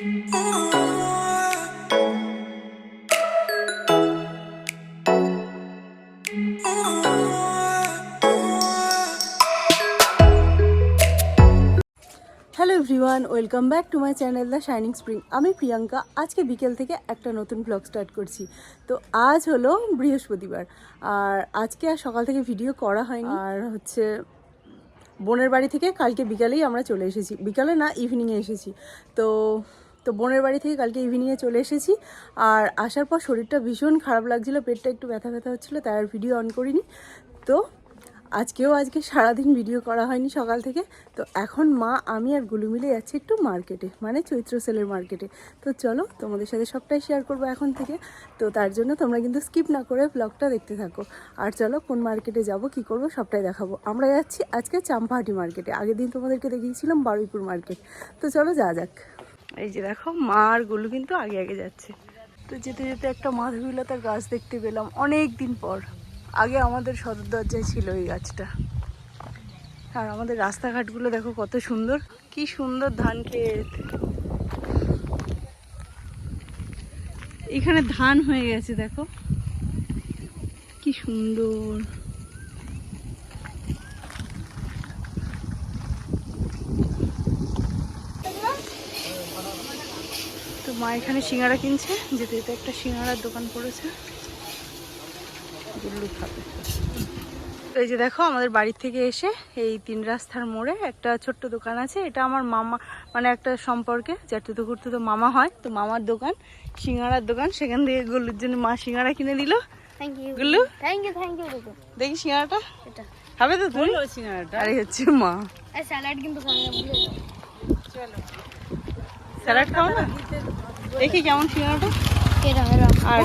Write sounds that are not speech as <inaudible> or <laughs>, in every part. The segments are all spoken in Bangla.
Hello everyone welcome back to my channel the shining spring আমি প্রিয়াঙ্কা, আজকে বিকেল থেকে একটা নতুন ব্লগ স্টার্ট করছি। তো আজ হলো বৃহস্পতিবার, আর আজকে আর সকাল থেকে ভিডিও করা হয়নি। আর হচ্ছে বোনের বাড়ি থেকে কালকে বিকালেই আমরা চলে এসেছি। বিকালে না ইভিনিংয়ে এসেছি। তো তো বোনের বাড়ি থেকে কালকে ইভিনিংয়ে চলে এসেছি। আর আসার পর শরীরটা ভীষণ খারাপ লাগছিল, পেটটা একটু ব্যথা ব্যথা হচ্ছিল, তাই আর ভিডিও অন করিনি। তো আজকেও আজকে সারাদিন ভিডিও করা হয়নি সকাল থেকে। তো এখন মা, আমি আর গুলু মিলে যাচ্ছি একটু মার্কেটে মানে চৈত্র সেলের মার্কেটে তো চলো, তোমাদের সাথে সবটাই শেয়ার করব এখন থেকে। তো তার জন্য তোমরা কিন্তু স্কিপ না করে ব্লগটা দেখতে থাকো। আর চলো, কোন মার্কেটে যাব, কি করব, সবটাই দেখাবো। আমরা যাচ্ছি আজকে চাম্পাহাটি মার্কেটে আগের দিন তোমাদেরকে দেখিয়েছিলাম বারুইপুর মার্কেট তো চলো যা যাক। এই যে দেখো মা আর কিন্তু আগে আগে যাচ্ছে। তো যেতে যেতে একটা মাধবীলতার গাছ দেখতে পেলাম অনেক দিন পর। আগে আমাদের সদর দরজায় ছিল এই গাছটা। আর আমাদের রাস্তাঘাটগুলো দেখো কত সুন্দর। কি সুন্দর ধান ক্ষেত। এখানে ধান হয়ে গেছে, দেখো। কি সুন্দর। মা এখানে সিঙ্গারা কিনছে যেতে যেতে একটা সিঙ্গারার দোকান পড়েছে। গুল্লু খাবে। এই যে দেখো আমাদের বাড়ির থেকে এসে এই তিন রাস্তার মোড়ে একটা ছোট্ট দোকান আছে। এটা আমার মামা মানে একটা সম্পর্কে জ্যাঠুতো করতে তো মামা হয় তো মামার দোকান সিঙ্গারার দোকান। সেখান থেকে গুল্লুর জন্য মা সিঙ্গারা কিনে দিল। Thank you Gullu? Thank you thank you দেখি সিঙ্গারাটা। এটা। খাবে তো তুমি? সিঙ্গারাটা। আরে হচ্ছে মা। স্যালাড কিন্তু চলো। স্যালাড খাও না? দেখি কেমন সিঙ্গারাটা? এরা এরা আর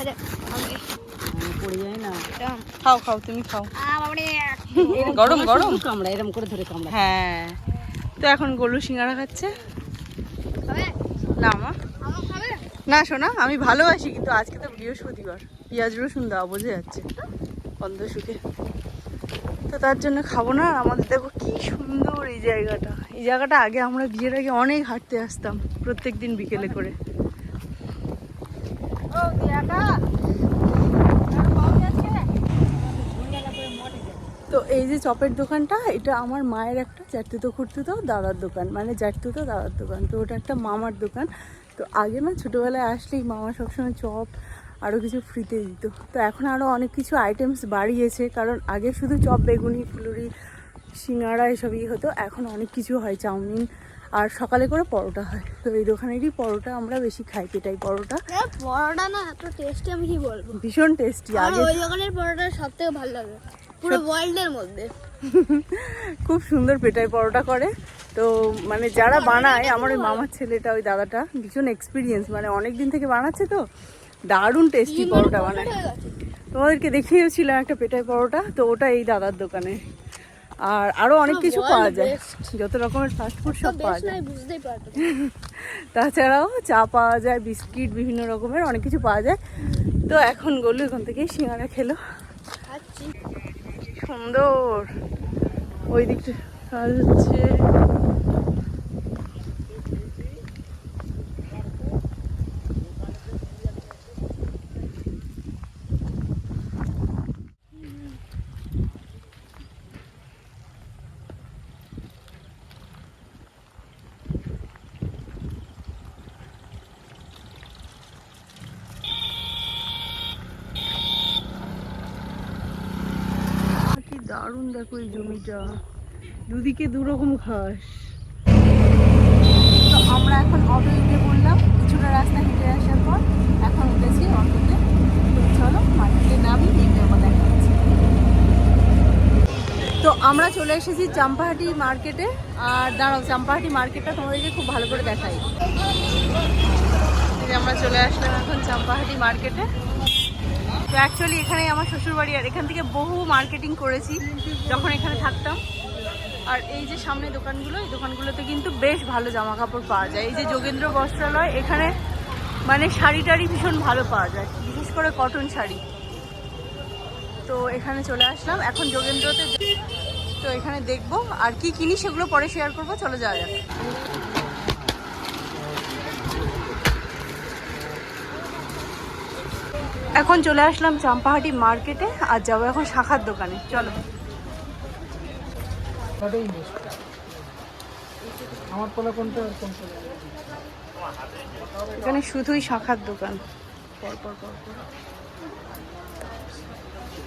আরে আমি না। খাও খাও তুমি খাও। গরম গরম। কামড়া এরকম করে ধরে কামড়া হ্যাঁ। তো এখন গলু সিঙ্গারা খাচ্ছে। না মা। না শোনা আমি ভালোবাসি কিন্তু আজকে তো বৃহস্পতিবার। পেঁয়াজ রসুন দেওয়া বোঝা যাচ্ছে বন্ধ সুখে তো তার জন্য খাব না আমাদের দেখো কি সুন্দর এই জায়গাটা। এই জায়গাটা আগে আমরা বিয়ের আগে অনেক হাঁটতে আসতাম। প্রত্যেক দিন বিকেলে করে। তো এই যে চপের দোকানটা এটা আমার মায়ের একটা জ্যাঠতুতো খুঁড়তুতো দাদার দোকান মানে জ্যাঠতুতো দাদার দোকান। তো ওটা একটা মামার দোকান। তো আগে না ছোটোবেলায় আসলেই মামা সবসময় চপ আরও কিছু ফ্রিতে দিত। তো এখন আরও অনেক কিছু আইটেমস বাড়িয়েছে কারণ আগে শুধু চপ বেগুনি ফুলুরি সিঙ্গাড়া এসবই হতো এখন অনেক কিছু হয় চাউমিন আর সকালে করে পরোটা হয়। তো এই দোকানেরই পরোটা আমরা বেশি খাই পেটাই পরোটা। পরোটা না এত টেস্টি আমি কি বলব? ভীষণ টেস্টি আগে ওই দোকানের পরোটা সব থেকে ভালো লাগে। পুরো ওয়ার্ল্ডের মধ্যে। <laughs> খুব সুন্দর পেটাই পরোটা করে। তো মানে যারা বানায় আমার ওই মামার ছেলেটা ওই দাদাটা ভীষণ এক্সপিরিয়েন্স মানে অনেক দিন থেকে বানাচ্ছে তো দারুণ টেস্টি পরোটা বানায়। তোমাদেরকে দেখিয়েছিলাম একটা পেটাই পরোটা তো ওটা এই দাদার দোকানে। আর আরও অনেক কিছু পাওয়া যায়। যত রকমের ফাস্ট ফুড সব পাওয়া যায়। বুঝতেই <laughs> তাছাড়াও চা পাওয়া যায় বিস্কিট বিভিন্ন রকমের অনেক কিছু পাওয়া যায়। তো এখন গলু এখান থেকে সিঙ্গারা খেলো। সুন্দর। ওই দিকটা। হচ্ছে কি দারুণ দেখো এই জমিটা দুদিকে দু রকম ঘাস। তো আমরা এখন অটো পড়লাম কিছুটা রাস্তা হেঁটে আসার পর এখন উঠেছি অটোতে। চলো মাটিতে নামি নেমে আবার দেখা হচ্ছে। তো আমরা চলে এসেছি চাম্পাহাটি মার্কেটে। আর দাঁড়াও, চাম্পাহাটি মার্কেটটা তোমাদেরকে খুব ভালো করে দেখাই। আমরা চলে আসলাম এখন চাম্পাহাটি মার্কেটে। অ্যাকচুয়ালি এখানেই আমার শ্বশুরবাড়ি আর এখান থেকে বহু মার্কেটিং করেছি যখন এখানে থাকতাম। আর এই যে সামনে দোকানগুলো, এই দোকানগুলোতে কিন্তু বেশ ভালো জামা কাপড় পাওয়া যায়। এই যে যোগেন্দ্র বস্ত্রালয়, এখানে মানে শাড়ি টাড়ি ভীষণ ভালো পাওয়া যায়। বিশেষ করে কটন শাড়ি। তো এখানে চলে আসলাম। এখন যোগেন্দ্রতে তো এখানে দেখব আর কি কিনি সেগুলো পরে শেয়ার করব। চলে যাওয়া যাক। এখন চলে আসলাম চাম্পাহাটি মার্কেটে আর যাব এখন শাখার দোকানে। চলো। আমার পোলা কোনটা কোনটা? এখানে শুধুই শাখার দোকান। পর পর পর পর।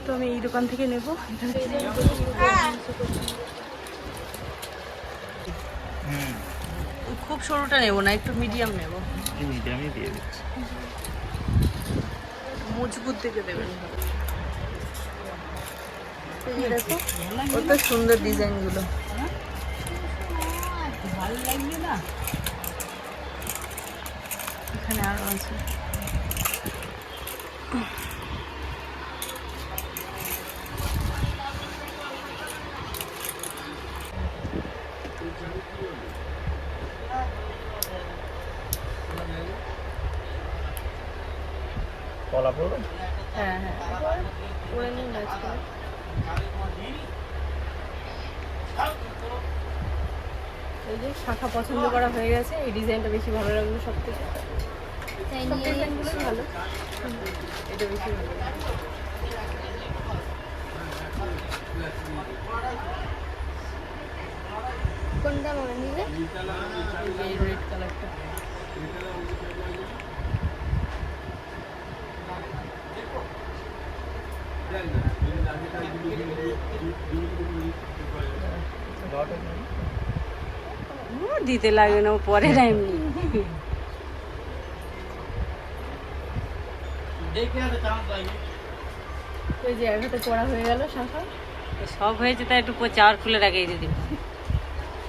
তো আমি এই দোকান থেকে নেব। খুব সরুটা নেব না একটু মিডিয়াম নেব। মিডিয়ামই দিয়ে দিচ্ছি। মজবুত দেখে দেবেন। দেখো কত সুন্দর ডিজাইনগুলো এখানে আরও আছে কলা পড়বে হ্যাঁ হ্যাঁ করে নিন আজকে এই যে শাখা পছন্দ করা হয়ে গেছে। এই ডিজাইনটা বেশি ভালো লাগল সব থেকে তাই সব ডিজাইনগুলো ভালো এটা বেশি ভালো। কোনটা মনে নিবে এই রেড কালারটা দিতে লাগে না ও পরে না এমনি ওই যে পড়া হয়ে গেল শাখা সব হয়েছে তাই একটু চাওয়ার খুলে রাখে দিদি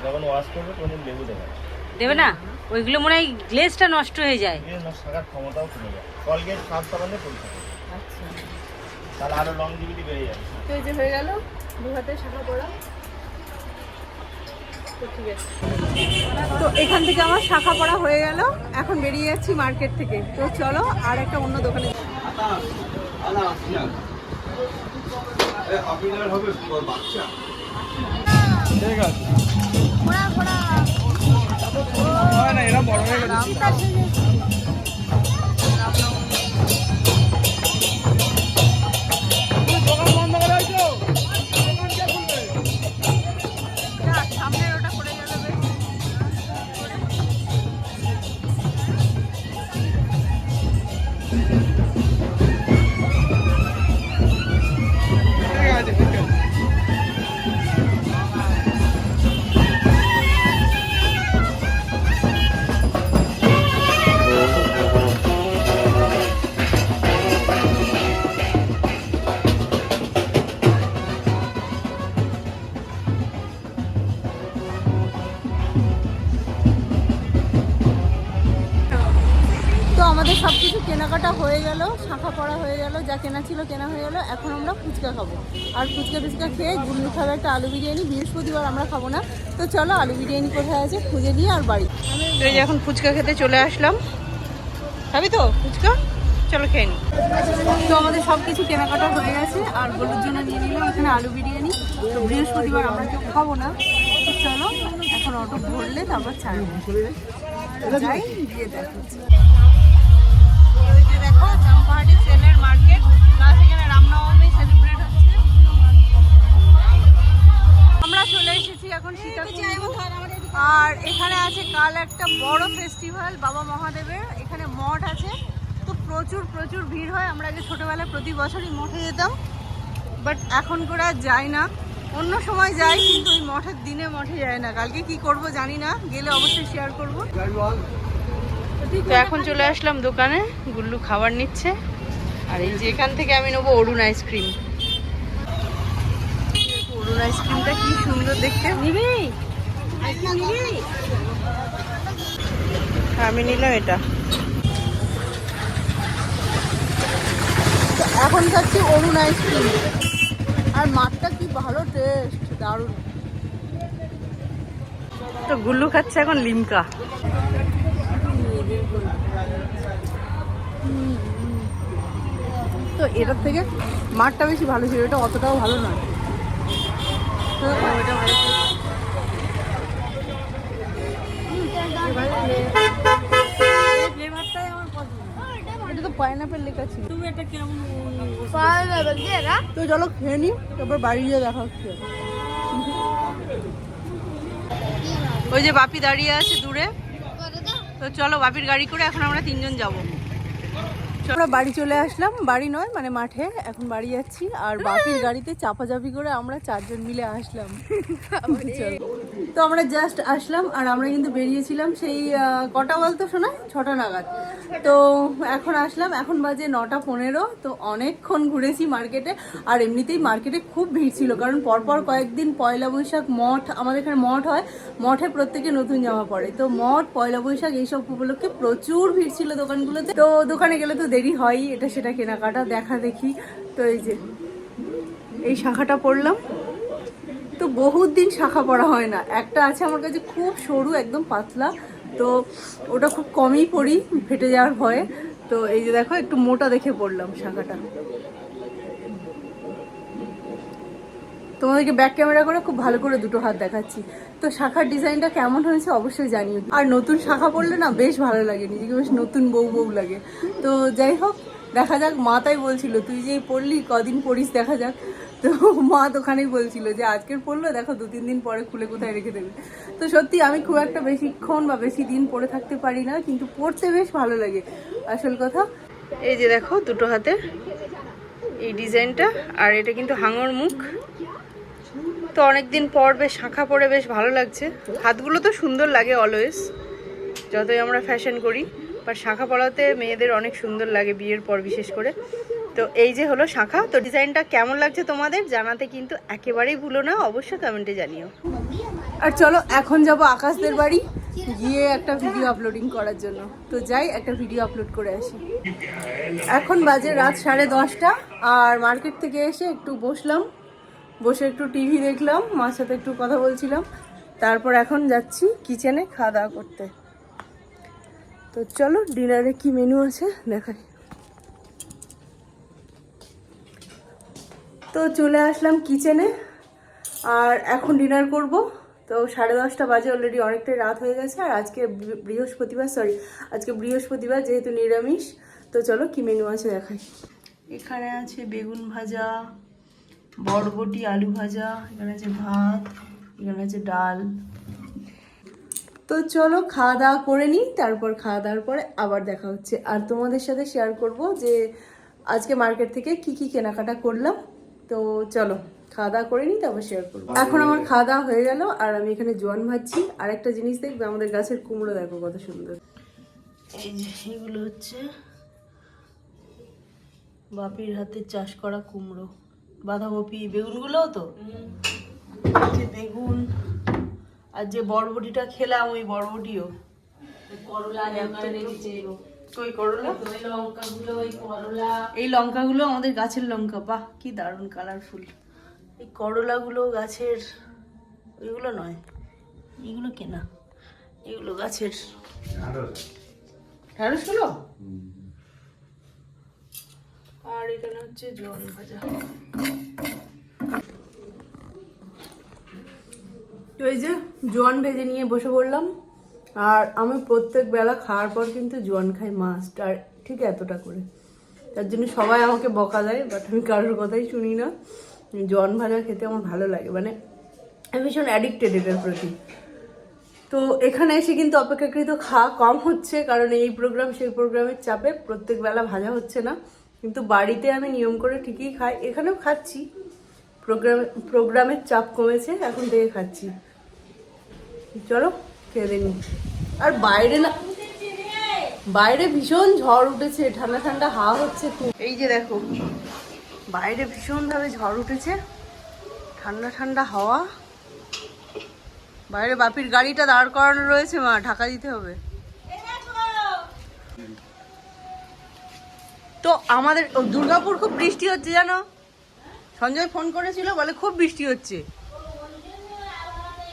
যখন ওয়াশ করবে তখন লেবু দেবে। দেবে না? ওইগুলো মনে হয় গ্লেজটা নষ্ট হয়ে যায়। এর ক্ষমতাও কমে যায়। কলগেট সাত সাবানে ফুল আচ্ছা। তাহলে আরও লংজিভিটি বেড়ে যাবে। তো এই যে হয়ে গেল দু হাতে শাখা পড়া তো এখান থেকে আমার শাখা পড়া হয়ে গেল। এখন বেরিয়ে যাচ্ছি মার্কেট থেকে। তো চলো আর একটা অন্য দোকানে ঠিক আছে। যা কেনা ছিল কেনা হয়ে গেলো এখন আমরা ফুচকা খাব। আর ফুচকা টুচকা খেয়ে গুল্লু খাবে একটা আলু বিরিয়ানি বৃহস্পতিবার আমরা খাব না। তো চলো আলু বিরিয়ানি কোথায় আছে খুঁজে নিয়ে আর বাড়ি। এই যে এখন ফুচকা খেতে চলে আসলাম। খাবি তো ফুচকা? চলো খেয়ে নি। তো আমাদের সব কিছু কেনাকাটা হয়ে গেছে আর গরুর জন্য নিয়ে নিলাম এখানে আলু বিরিয়ানি। তো বৃহস্পতিবার আমরা কেউ খাব না। তো চলো এখন অটো ভরলে তারপর ছাড়বো। যাই গিয়ে দেখো চলে এসেছি এখন সীতাকুণ্ড। আর এখানে আছে কাল একটা বড় ফেস্টিভ্যাল বাবা মহাদেবের। এখানে মঠ আছে। তো প্রচুর প্রচুর ভিড় হয়। আমরা আগে ছোটবেলায় প্রতি বছরই মঠে যেতাম। বাট এখন করে আর যাই না। অন্য সময় যাই কিন্তু ওই মঠের দিনে মঠে যায় না। কালকে কি করব জানি না। গেলে অবশ্যই শেয়ার করব। তো এখন চলে আসলাম দোকানে। গুল্লু খাবার নিচ্ছে। আর এই যে এখান থেকে আমি নেব অরুণ আইসক্রিম অরুণ আইসক্রিমটা কি সুন্দর দেখতে। নিবি? আমি নিলাম এটা। এখন খাচ্ছি অরুণ আইসক্রিম। আর মাঠটা কি ভালো টেস্ট দারুণ। তো গুল্লু খাচ্ছে এখন লিমকা। তো এটার থেকে মাঠটা বেশি ভালো ছিল এটা অতটাও ভালো নয়। চলো খেয়ে তারপর বাড়ি গিয়ে দেখা হচ্ছে ওই যে বাপি দাঁড়িয়ে আছে দূরে। তো চলো বাপির গাড়ি করে এখন আমরা তিনজন যাব। আমরা বাড়ি চলে আসলাম, বাড়ি নয় মানে মাঠে, এখন বাড়ি যাচ্ছি, আর বাপির গাড়িতে চাপাচাপি করে আমরা চারজন মিলে আসলাম। তো আমরা জাস্ট আসলাম, আর আমরা কিন্তু বেরিয়েছিলাম সেই কটা বলতো শোনা ছটা নাগাদ। তো এখন আসলাম, এখন বাজে নটা পনেরো, তো অনেকক্ষণ ঘুরেছি মার্কেটে, আর এমনিতেই মার্কেটে খুব ভিড় ছিল, কারণ পরপর কয়েকদিন পয়লা বৈশাখ মঠ, আমাদের এখানে মঠ হয়, মঠে প্রত্যেকে নতুন জামা পরে। তো মঠ, পয়লা বৈশাখ এইসব উপলক্ষে প্রচুর ভিড় ছিল দোকানগুলোতে। তো দোকানে গেলে তো দেরি হয় এটা সেটা কেনাকাটা, দেখা দেখি। তো এই যে, এই শাখাটা পড়লাম। তো বহুত দিন শাখা পড়া হয় না। একটা আছে আমার কাছে খুব সরু, একদম পাতলা। তো ওটা খুব কমই পড়ি, ফেটে যাওয়ার ভয়ে। তো এই যে দেখো, একটু মোটা দেখে পড়লাম শাখাটা। তোমাদেরকে ব্যাক ক্যামেরা করে খুব ভালো করে দুটো হাত দেখাচ্ছি। তো শাখার ডিজাইনটা কেমন হয়েছে অবশ্যই জানিও। আর নতুন শাখা পড়লে না বেশ ভালো লাগে, নিজেকে বেশ নতুন বউ বউ লাগে। তো যাই হোক, দেখা যাক, মা তাই বলছিল, তুই যে পড়লি কদিন পড়িস দেখা যাক। তো মা তো ওখানেই বলছিল যে, আজকের পড়ল দেখো, দু তিন দিন পরে খুলে কোথায় রেখে দেবে। তো সত্যি আমি খুব একটা বেশিক্ষণ বা বেশি দিন পরে থাকতে পারি না, কিন্তু পড়তে বেশ ভালো লাগে। আসল কথা, এই যে দেখো, দুটো হাতে এই ডিজাইনটা, আর এটা কিন্তু হাঙর মুখ। তো অনেকদিন পর বেশ শাঁখা পরে বেশ ভালো লাগছে। হাতগুলো তো সুন্দর লাগে অলওয়েজ যতই আমরা ফ্যাশন করি বাট শাঁখা পরাতে মেয়েদের অনেক সুন্দর লাগে বিয়ের পর বিশেষ করে। তো এই যে হলো শাঁখা, তো ডিজাইনটা কেমন লাগছে তোমাদের জানাতে কিন্তু একেবারেই ভুলো না, অবশ্যই কমেন্টে জানিও। আর চলো, এখন যাব আকাশদের বাড়ি, গিয়ে একটা ভিডিও আপলোডিং করার জন্য। তো যাই, একটা ভিডিও আপলোড করে আসি। এখন বাজে রাত সাড়ে দশটা, আর মার্কেট থেকে এসে একটু বসলাম। বসে একটু টিভি দেখলাম, মার সাথে একটু কথা বলছিলাম। তারপর এখন যাচ্ছি কিচেনে খাওয়া দাওয়া করতে। তো চলো ডিনারে কি মেনু আছে দেখাই। তো চলে আসলাম কিচেনে আর এখন ডিনার করব। তো সাড়ে দশটা বাজে অলরেডি অনেকটাই রাত হয়ে গেছে, আর আজকে বৃহস্পতিবার সরি আজকে বৃহস্পতিবার যেহেতু নিরামিষ। তো চলো কি মেনু আছে দেখাই। এখানে আছে বেগুন ভাজা বরবটি আলু ভাজা এখানে আছে ভাত এখানে আছে ডাল। তো চলো খাওয়া দাওয়া করে নিই তারপর খাওয়া দাওয়ার পরে আবার দেখা হচ্ছে। আর তোমাদের সাথে শেয়ার করব যে আজকে মার্কেট থেকে কি কি কেনাকাটা করলাম। তো চলো খাওয়া দাওয়া করে নিই তারপর শেয়ার করব। এখন আমার খাওয়া দাওয়া হয়ে গেল আর আমি এখানে জোয়ান ভাজছি। আর একটা জিনিস দেখবে আমাদের গাছের কুমড়ো দেখো কত সুন্দর। এই যে এগুলো হচ্ছে বাপির হাতে চাষ করা কুমড়ো। বাঁধাকপি বেগুনগুলোও তো? এই যে বেগুন আর যে বরবটিটা খেলাম ওই বরবটিও। করলা ওই লঙ্কাগুলো ওই করলা। এই লঙ্কাগুলো আমাদের গাছের লঙ্কা বাহ কি দারুণ কালারফুল এই করলাগুলো গাছের এগুলো নয় এগুলো কেনা? এগুলো গাছের। ঢ্যাঁড়সগুলো আর এখানে হচ্ছে জল ভাজা। তো এই যে জোয়ান ভেজে নিয়ে বসে পড়লাম। আর আমি প্রত্যেক বেলা খাওয়ার পর কিন্তু জোয়ান খাই মাস্ট আর ঠিক এতটা করে। তার জন্য সবাই আমাকে বকা দেয় বাট আমি কারোর কথাই শুনি না। জোয়ান ভাজা খেতে আমার ভালো লাগে মানে আমি ভীষণ অ্যাডিক্টেড এটার প্রতি। তো এখানে এসে কিন্তু অপেক্ষাকৃত খাওয়া কম হচ্ছে, কারণ এই প্রোগ্রাম সেই প্রোগ্রামের চাপে প্রত্যেক বেলা ভাজা হচ্ছে না। কিন্তু বাড়িতে আমি নিয়ম করে ঠিকই খাই। এখানেও খাচ্ছি। প্রোগ্রাম, প্রোগ্রামের চাপ কমেছে, এখন থেকে খাচ্ছি। চলো, খেয়ে দিন আর বাইরে না, বাইরে ভীষণ ঝড় উঠেছে, ঠান্ডা ঠান্ডা হাওয়া হচ্ছে এই যে দেখো, বাইরে ভীষণভাবে ঝড় উঠেছে, ঠান্ডা ঠান্ডা হাওয়া। বাইরে বাপির গাড়িটা দাঁড় করানো রয়েছে মা, ঢাকা দিতে হবে। তো আমাদের দুর্গাপুর খুব বৃষ্টি হচ্ছে জানো? সঞ্জয় ফোন করেছিল, বলে খুব বৃষ্টি হচ্ছে।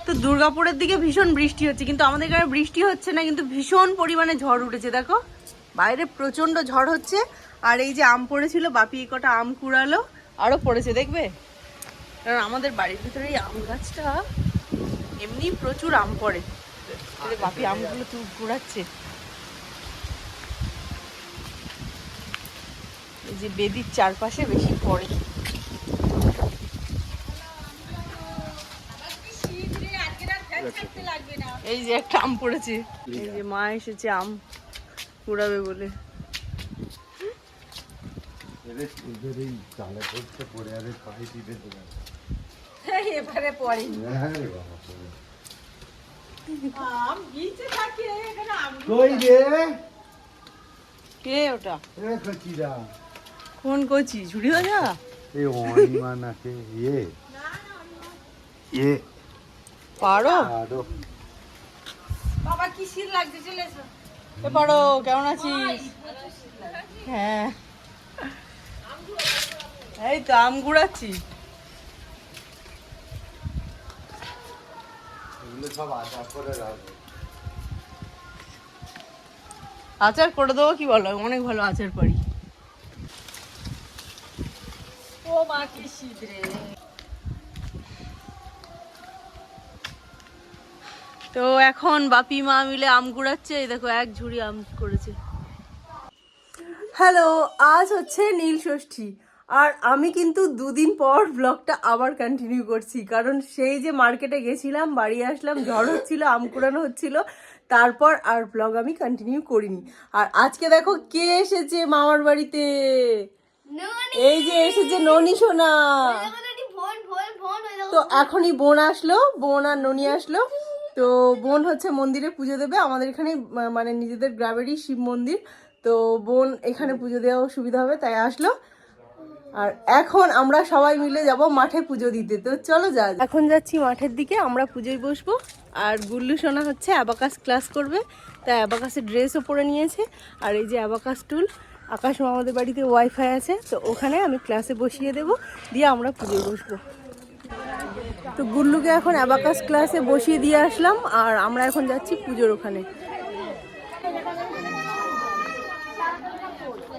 তো দুর্গাপুরের দিকে ভীষণ বৃষ্টি হচ্ছে, কিন্তু আমাদের এখানে বৃষ্টি হচ্ছে না, কিন্তু ভীষণ পরিমাণে ঝড় উঠেছে, দেখো। বাইরে প্রচণ্ড ঝড় হচ্ছে, আর এই যে আম পড়েছিল, বাপি কটা আম কুড়ালো, আরও পড়েছে, দেখবে? কারণ আমাদের বাড়ির ভিতরে এই আম গাছটা, এমনি প্রচুর আম পড়ে। বাপি আমগুলো তুই কুড়াচ্ছে। যে বেদির চারপাশে বেশি পড়ে। এই যে একটা আম পড়েছে। এই যে মা এসেছে আম কুড়াবে বলে। এবারে পড়ে কই রে? কে ওটা? এ কচিরা কোন কচি? ঝুড়ি ভাজা? এ অনিমা নাকে ইয়ে ইয়ে পারো? বাবা কি শীত লাগছে চলে এসো। এ পারো কেমন আছিস? হ্যাঁ। এই তো আম গুড়াচ্ছি। আচার করে দেবো কি বলো? অনেক ভালো আচার পারি ও তো এখন বাপি মা মিলে আম কুড়াচ্ছে এই দেখো এক ঝুড়ি আম করেছে। হ্যালো, আজ হচ্ছে নীল ষষ্ঠী, আর আমি কিন্তু দুদিন পর ব্লগটা আবার কন্টিনিউ করছি, কারণ সেই যে মার্কেটে গেছিলাম, বাড়ি আসলাম ঝড় হচ্ছিল, আম কুড়ানো হচ্ছিল, তারপর আর ব্লগ আমি কন্টিনিউ করিনি। আর আজকে দেখো কে এসেছে মামার বাড়িতে? এই যে এসেছে ননি সোনা। তো এখনই বোন আসলো বোন আর ননি আসলো। তো বোন হচ্ছে মন্দিরে পুজো দেবে। আমাদের এখানে মানে নিজেদের গ্রামেরই শিব মন্দির। তো বোন এখানে পুজো দেওয়াও সুবিধা হবে তাই আসলো। আর এখন আমরা সবাই মিলে যাব মাঠে পুজো দিতে। তো চলো যা। এখন যাচ্ছি মাঠের দিকে আমরা পুজোয় বসবো। আর গুল্লু সোনা হচ্ছে অ্যাবাকাস ক্লাস করবে তাই অ্যাবাকাসের ড্রেসও পরে নিয়েছে। আর এই যে অ্যাবাকাস টুল আকাশ আমাদের বাড়িতে ওয়াইফাই আছে, তো ওখানে আমি ক্লাসে বসিয়ে দেব, দিয়ে আমরা পুজোয় বসবো। তো গুল্লুকে এখন অ্যাবাকাস ক্লাসে বসিয়ে দিয়ে আসলাম, আর আমরা এখন যাচ্ছি পুজোর ওখানে।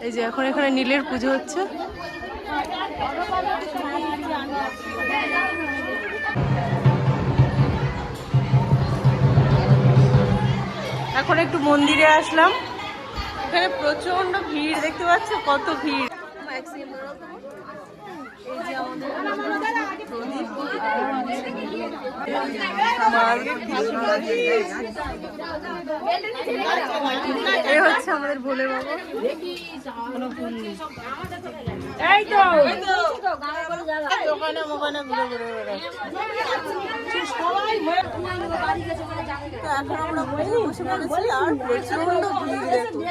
এই যে এখন এখানে নীলের পুজো হচ্ছে। এখন একটু মন্দিরে আসলাম। এখানে প্রচণ্ড ভিড় দেখতে পাচ্ছ কত ভিড়। আমাদের এই হচ্ছে আমাদের ভোলে বাবা। এই তো। দোকানে মোকানে ঘুরে ঘুরে এখন আমরা বসে বসে পড়েছি আর প্রচণ্ড ভিড় দেখো।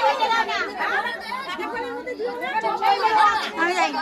আমি যাই আছে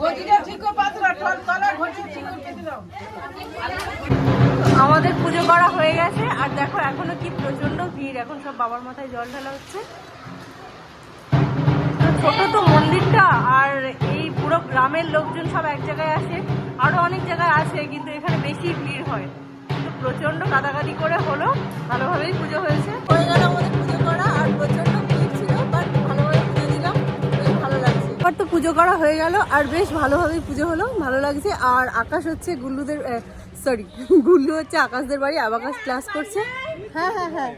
ঘটিটা ঠিক পাত্র তলা ঘটি ঠিক কেটে দাও। আমাদের পুজো করা হয়ে গেছে। আর দেখো এখনও কি প্রচণ্ড ভিড়। এখন সব বাবার মাথায় জল ঢালা হচ্ছে। ছোট তো মন্দিরটা আর এই পুরো গ্রামের লোকজন সব এক জায়গায় আসে। আরও অনেক জায়গায় আসে কিন্তু এখানে বেশি ভিড় হয়। কিন্তু প্রচণ্ড কাদাকাদি করে হলো। ভালোভাবেই পুজো হয়েছে। হয়ে গেল আমাদের পুজো করা আর প্রচণ্ড ভিড় ছিল বাট ভালোভাবে পুজো দিলাম। বেশ ভালো লাগছে। এবার তো পুজো করা হয়ে গেল আর বেশ ভালোভাবেই পুজো হলো। ভালো লাগছে। আর আকাশ হচ্ছে গুল্লুদের সরি <laughs> গুল্লু হচ্ছে আকাশদের বাড়ি, আবাকাশ ক্লাস করছে। হ্যাঁ হ্যাঁ হ্যাঁ।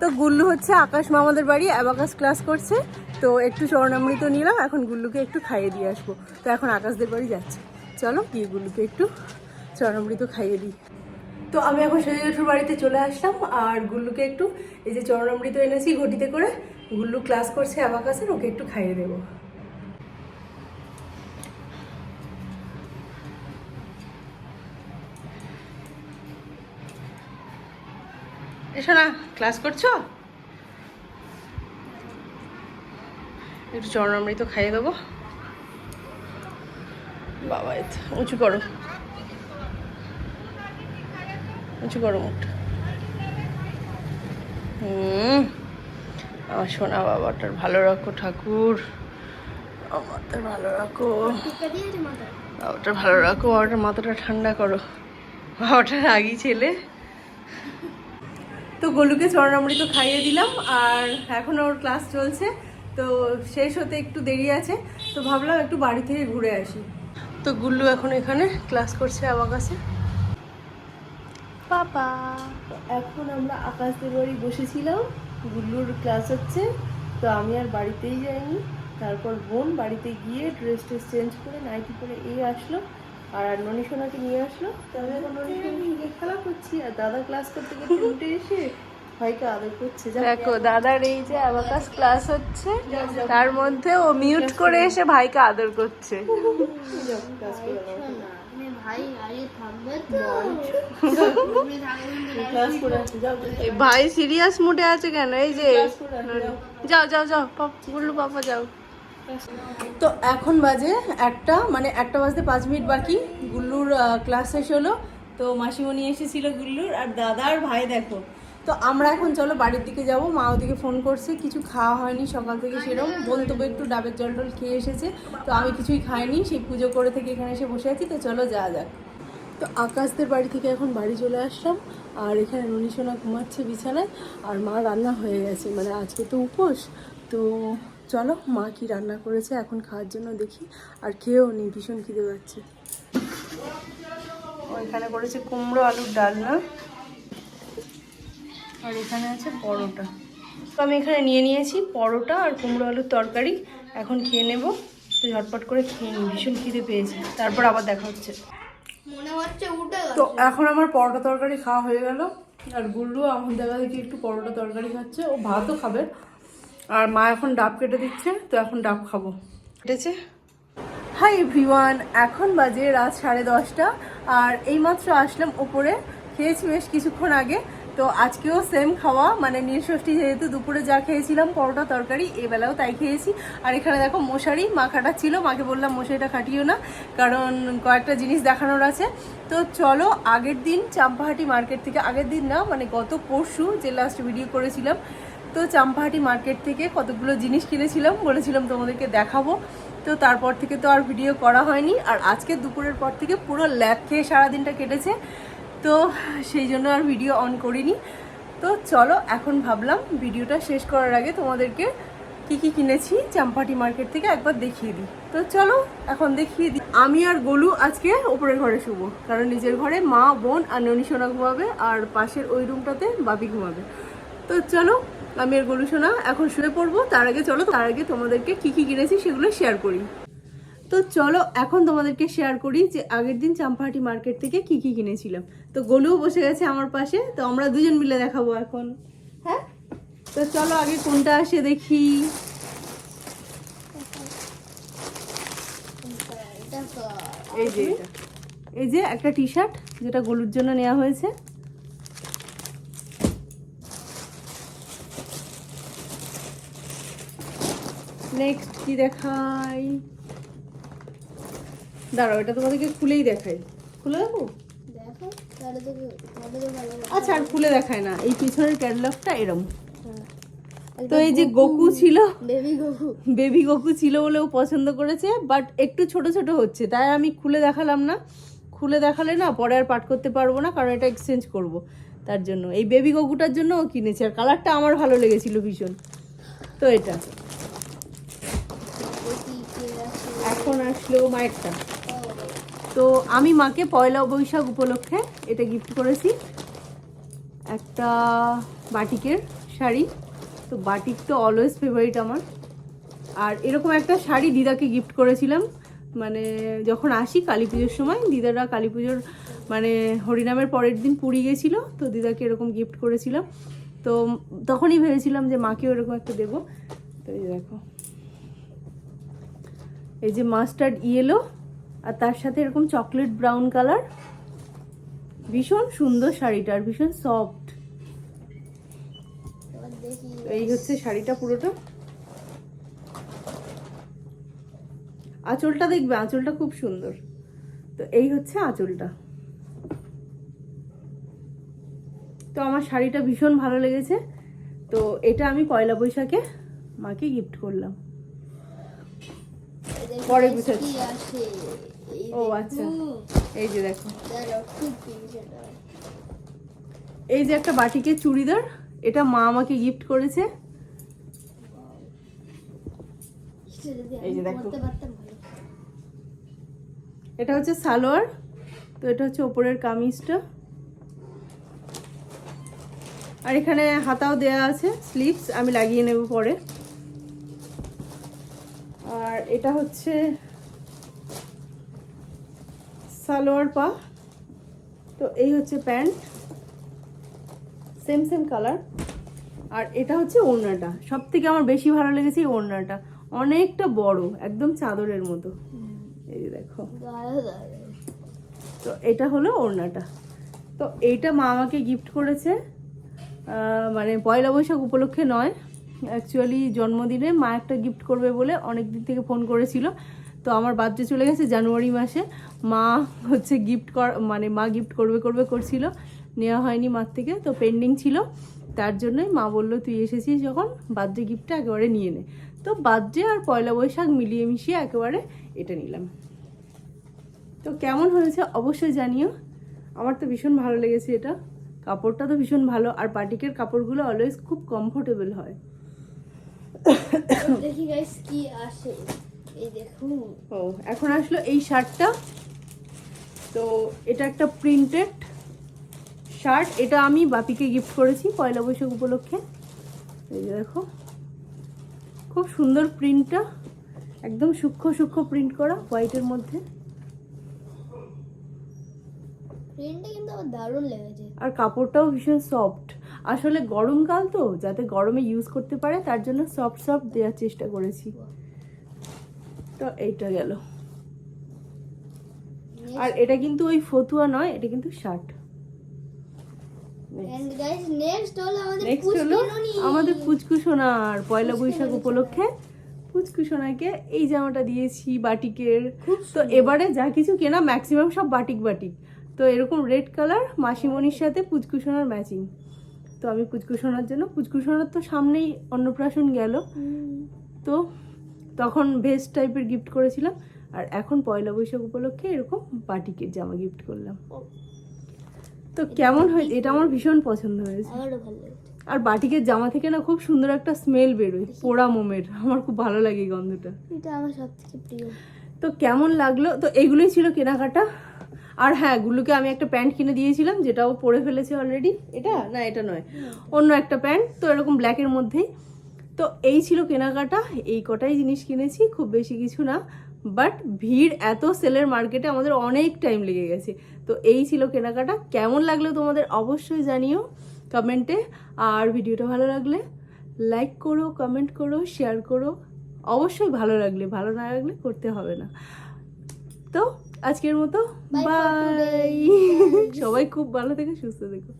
তো গুল্লু হচ্ছে আকাশ মামাদের বাড়ি অ্যাবাকাস ক্লাস করছে। তো একটু স্বর্ণামৃত নিলাম, এখন গুল্লুকে একটু খাইয়ে দিয়ে আসব। তো এখন আকাশদের বাড়ি যাচ্ছে। চলো গিয়ে গুল্লুকে একটু স্বর্ণামৃত খাইয়ে দিই। তো আমি এখন সজা জেঠুর বাড়িতে চলে আসলাম, আর গুল্লুকে একটু এই যে চরণামৃত এনেছি ঘটিতে করে। গুল্লু ক্লাস করছে অ্যাবাকাসের ওকে একটু খাইয়ে দেবো। এসো না ক্লাস করছ? একটু চরণামৃত খাইয়ে দেবো। বাবা উঁচু করো। উঁচু করো মুখটা। হুম, আমার সোনা বাবাটার ভালো রাখো ঠাকুর। আমারটার ভালো রাখো। বাবাটার ভালো রাখো বাবাটার মাথাটা ঠান্ডা করো। বাবাটার আগেই ছেলে। তো গোলুকে চরণামৃত খাইয়ে দিলাম আর এখন ওর ক্লাস চলছে তো শেষ হতে একটু দেরি আছে তো ভাবলাম একটু বাড়ি থেকে ঘুরে আসি। তো গুল্লু এখন এখানে ক্লাস করছে আমার কাছে। পাপা। এখন আমরা আকাশদের বাড়ি বসেছিলাম গুল্লুর ক্লাস হচ্ছে তো আমি আর বাড়িতেই যাইনি। তারপর বোন বাড়িতে গিয়ে ড্রেস ট্রেস চেঞ্জ করে নাইটি পরে এই আসলো। আর ননী সোনাকে নিয়ে আসলো। এখন ননী খেলা করছি। আর দাদা ক্লাস করতে <laughs> করতে উঠে এসে ভাইকে আদর করছে। <laughs> দেখো দাদার <laughs> এই যে অ্যাবাকাস ক্লাস হচ্ছে তার মধ্যে ও মিউট করে এসে ভাইকে আদর করছে। ভাই সিরিয়াস মুডে আছে কেন? এই যে যাও। যাও যাও পাপ গুল্লু পাপা যাও। তো এখন বাজে একটা মানে একটা বাজতে পাঁচ মিনিট বাকি। গুল্লুর ক্লাস শেষ হলো। তো মাসিমণি এসেছিল গুল্লুর আর দাদা আর ভাই দেখো। তো আমরা এখন চলো বাড়ির দিকে যাব। মা ওদিকে ফোন করছে। কিছু খাওয়া হয়নি সকাল থেকে সেরকম বোন তবু একটু ডাবের জল টল খেয়ে এসেছে। তো আমি কিছুই খাইনি। সেই পুজো করে থেকে এখানে এসে বসে আছি। তো চলো যা যাক। তো আকাশদের বাড়ি থেকে এখন বাড়ি চলে আসলাম। আর এখানে ননিসোনা ঘুমাচ্ছে বিছানায়। আর মা রান্না হয়ে গেছে। মানে আজকে তো উপোস। তো চলো মা কি রান্না করেছে এখন খাওয়ার জন্য দেখি। আর খেয়েও নি ভীষণ খিদে পাচ্ছে। ওইখানে করেছে কুমড়ো আলুর ডালনা আর এখানে আছে পরোটা। তো আমি এখানে নিয়ে নিয়েছি পরোটা আর কুমড়ো আলুর তরকারি। এখন খেয়ে নেব। তো ঝটপট করে খেয়ে নিই ভীষণ খিদে পেয়েছে। তারপর আবার দেখা হচ্ছে। মনে তো এখন আমার পরোটা তরকারি খাওয়া হয়ে গেল। আর গুল্লু এখন দেখা দেখি একটু পরোটা তরকারি খাচ্ছে? ও ভাতও খাবে। আর মা এখন ডাব কেটে দিচ্ছে তো এখন ডাব খাব। কেটেছে? হাই এভরিওয়ান এখন বাজে রাত সাড়ে দশটা আর এইমাত্র আসলাম ওপরে খেয়েছি বেশ কিছুক্ষণ আগে তো আজকেও সেম খাওয়া মানে নীলষষ্ঠী যেহেতু দুপুরে যা খেয়েছিলাম পরোটা তরকারি এবেলাও তাই খেয়েছি। আর এখানে দেখো মশারি মা খাটাচ্ছিল মাকে বললাম মশারিটা খাটিও না কারণ কয়েকটা জিনিস দেখানোর আছে। তো চলো আগের দিন চাম্পাহাটি মার্কেট থেকে আগের দিন না মানে গত পরশু যে লাস্ট ভিডিও করেছিলাম তো চাম্পাহাটি মার্কেট থেকে কতগুলো জিনিস কিনেছিলাম বলেছিলাম তোমাদেরকে দেখাবো। তো তারপর থেকে তো আর ভিডিও করা হয়নি। আর আজকে দুপুরের পর থেকে পুরো ল্যাব খেয়ে সারাদিনটা কেটেছে। তো সেই জন্য আর ভিডিও অন করিনি। তো চলো, এখন ভাবলাম ভিডিওটা শেষ করার আগে তোমাদেরকে কি কি কিনেছি চাম্পাটি মার্কেট থেকে একবার দেখিয়ে দিই। তো চলো, এখন দেখিয়ে দিই। আমি আর গোলু আজকে ওপরের ঘরে শুবো। কারণ নিজের ঘরে মা, বোন আর ননী সোনা ঘুমাবে আর পাশের ওই রুমটাতে বাবি ঘুমাবে। তো চলো আমি আর গোলু সোনা, এখন শুয়ে পড়ব। তার আগে চলো, তার আগে তোমাদেরকে কি কি কিনেছি সেগুলো শেয়ার করি। তো চলো, এখন তোমাদেরকে শেয়ার করি যে আগের দিন চাম্পাহাটি মার্কেট থেকে কি কি কিনেছিলাম। তো গোলুও বসে গেছে আমার পাশে, তো আমরা দুজন মিলে দেখাবো এখন। হ্যাঁ? তো চলো, আগে কোনটা আসে দেখি। এই যে এই যে একটা টি শার্ট যেটা গোলুর জন্য নেওয়া হয়েছে। নেক্সট কি দেখাই? দাঁড়াও এটা তোমাদেরকে খুলেই দেখাই। খুলে দেবো। আচ্ছা আর খুলে দেখায় না। এই পিছনের ক্যাটালগটা এরম। হ্যাঁ। তো এই যে গোকু ছিল বেবি গগু বেবি গোকু ছিল বলে ও পছন্দ করেছে বাট একটু ছোট ছোট হচ্ছে তাই আমি খুলে দেখালাম না। খুলে দেখালে না পরে আর পাঠ করতে পারব না কারণ এটা এক্সচেঞ্জ করব তার জন্য। এই বেবি গোকুটার জন্য ও কিনেছে আর কালারটা আমার ভালো লেগেছিল ভীষণ। তো এটা দেখি কে আছে এখন আসলো মায়েরটা। তো আমি মাকে পয়লা বৈশাখ উপলক্ষে এটা গিফট করেছি। একটা বাটিকের শাড়ি। তো বাটিক তো অলওয়েজ ফেভারিট আমার। আর এরকম একটা শাড়ি দিদাকে গিফট করেছিলাম। মানে যখন আসি কালী পুজোর সময়, দিদারা কালী পুজোর মানে হরিনামের পরের দিন পুরী গেছিল, তো দিদাকে এরকম গিফট করেছিলাম। তো তখনই ভেবেছিলাম যে মাকেও এরকম একটা দেবো। তো দেখো। এই যে মাস্টার্ড ইয়েলো, আর তার সাথে এরকম চকলেট ব্রাউন কালার। ভীষণ সুন্দর শাড়িটা, আর ভীষণ সফট। এই হচ্ছে শাড়িটা পুরোটা। আঁচলটা দেখবে, আঁচলটা খুব সুন্দর। তো এই হচ্ছে আঁচলটা। তো আমার শাড়িটা ভীষণ ভালো লেগেছে। তো এটা আমি পয়লা বৈশাখে মাকে গিফট করলাম। পরে এই ও, আচ্ছা। এই যে দেখো। এই যে একটা বাটিকের চুড়িদার এটা মা আমাকে গিফট করেছে এই যে দেখো। এটা হচ্ছে সালোয়ার তো এটা হচ্ছে ওপরের কামিজটা আর এখানে হাতাও দেয়া আছে স্লিপস আমি লাগিয়ে নেব পরে আর এটা হচ্ছে সালোয়ার পা। তো এই হচ্ছে প্যান্ট। সেম সেম কালার আর এটা হচ্ছে ওড়নাটা। সব থেকে আমার বেশি ভালো লেগেছে এই ওড়নাটা। অনেকটা বড় একদম চাদরের মতো। এই দেখো। তো এটা হলো ওড়নাটা। তো এইটা মা আমাকে গিফট করেছে। মানে পয়লা বৈশাখ উপলক্ষে নয়। অ্যাকচুয়ালি জন্মদিনে মা একটা গিফট করবে বলে অনেক দিন থেকে ফোন করেছিল। তো আমার বার্থডে চলে গেছে জানুয়ারি মাসে। মা হচ্ছে গিফট কর মানে মা গিফট করবে করবে করছিল। নেওয়া হয়নি মার থেকে, তো পেন্ডিং ছিল। তার জন্যই মা বলল, তুই এসেছিস যখন বার্থডে গিফটটা একেবারে নিয়ে নে। তো বার্থডে আর পয়লা বৈশাখ মিলিয়ে মিশিয়ে একেবারে এটা নিলাম। তো কেমন হয়েছে অবশ্যই জানিও। আমার তো ভীষণ ভালো লেগেছে এটা। কাপড়টা তো ভীষণ ভালো, আর বাটিকের কাপড়গুলো অলওয়েজ খুব কমফোর্টেবল হয়। দেখি গাইস কি আসে। এই দেখুন। ও এখন আসলো এই শার্টটা। তো এটা একটা প্রিন্টেড শার্ট। এটা আমি বাপিকে গিফট করেছি পয়লা বৈশাখ উপলক্ষে। এই যে দেখো। খুব সুন্দর প্রিন্টটা একদম সূক্ষ্ম সূক্ষ্ম প্রিন্ট করা হোয়াইটের মধ্যে। প্রিন্টটা কিন্তু আমার দারুণ লেগেছে। আর কাপড়টাও ভীষণ সফট আসলে গরমকাল তো যাতে গরমে ইউজ করতে পারে তার জন্য সফট সফট দেওয়ার চেষ্টা করেছি। তো এইটা গেল। আর এটা কিন্তু ওই ফতুয়া নয় এটা কিন্তু শার্ট আমাদের নেক্সট হলো আমাদের পুচকুসোনার পয়লা বৈশাখ উপলক্ষে। পুচকুসোনাকে এই জামাটা দিয়েছি বাটিকের। তো এবারে যা কিছু কেনা ম্যাক্সিমাম সব বাটিক বাটিক। তো এরকম রেড কালার মাসিমণির সাথে পুচকুসোনার ম্যাচিং তো আমি পুচকুসোনার জন্য। পুচকুসোনার তো সামনেই অন্নপ্রাশন গেল। তো তখন ভেস্ট টাইপের গিফট করেছিলাম। আর এখন পয়লা বৈশাখ উপলক্ষে এরকম বাটিকের জামা গিফট করলাম। তো কেমন হয়েছে এটা আমার ভীষণ পছন্দ হয়েছে। আর বাটিকের জামা থেকে না খুব সুন্দর একটা স্মেল বেরোয়। পোড়া মোমের। আমার খুব ভালো লাগে এই গন্ধটা। এটা আমার সব থেকে প্রিয়। তো কেমন লাগল? তো এগুলোই ছিল কেনাকাটা। আর হ্যাঁ গুলোকে আমি একটা প্যান্ট কিনে দিয়েছিলাম, যেটাও পরে ফেলেছে অলরেডি এটা? না, এটা নয়। অন্য একটা প্যান্ট, তো এরকম ব্ল্যাকের মধ্যেই। তো এই ছিল কেনাকাটা। এই কটাই জিনিস কিনেছি, খুব বেশি কিছু না। বাট ভিড় এত সেলের মার্কেটে আমাদের অনেক টাইম লেগে গেছে। তো এই ছিল কেনাকাটা। কেমন লাগল তোমাদের অবশ্যই জানিও কমেন্টে। আর ভিডিওটা ভালো লাগলে লাইক করো কমেন্ট করো শেয়ার করো। অবশ্যই ভালো লাগলে, ভালো না লাগলে করতে হবে না। তো আজকের মতো বাই সবাই খুব ভালো থেকে সুস্থ থেকো।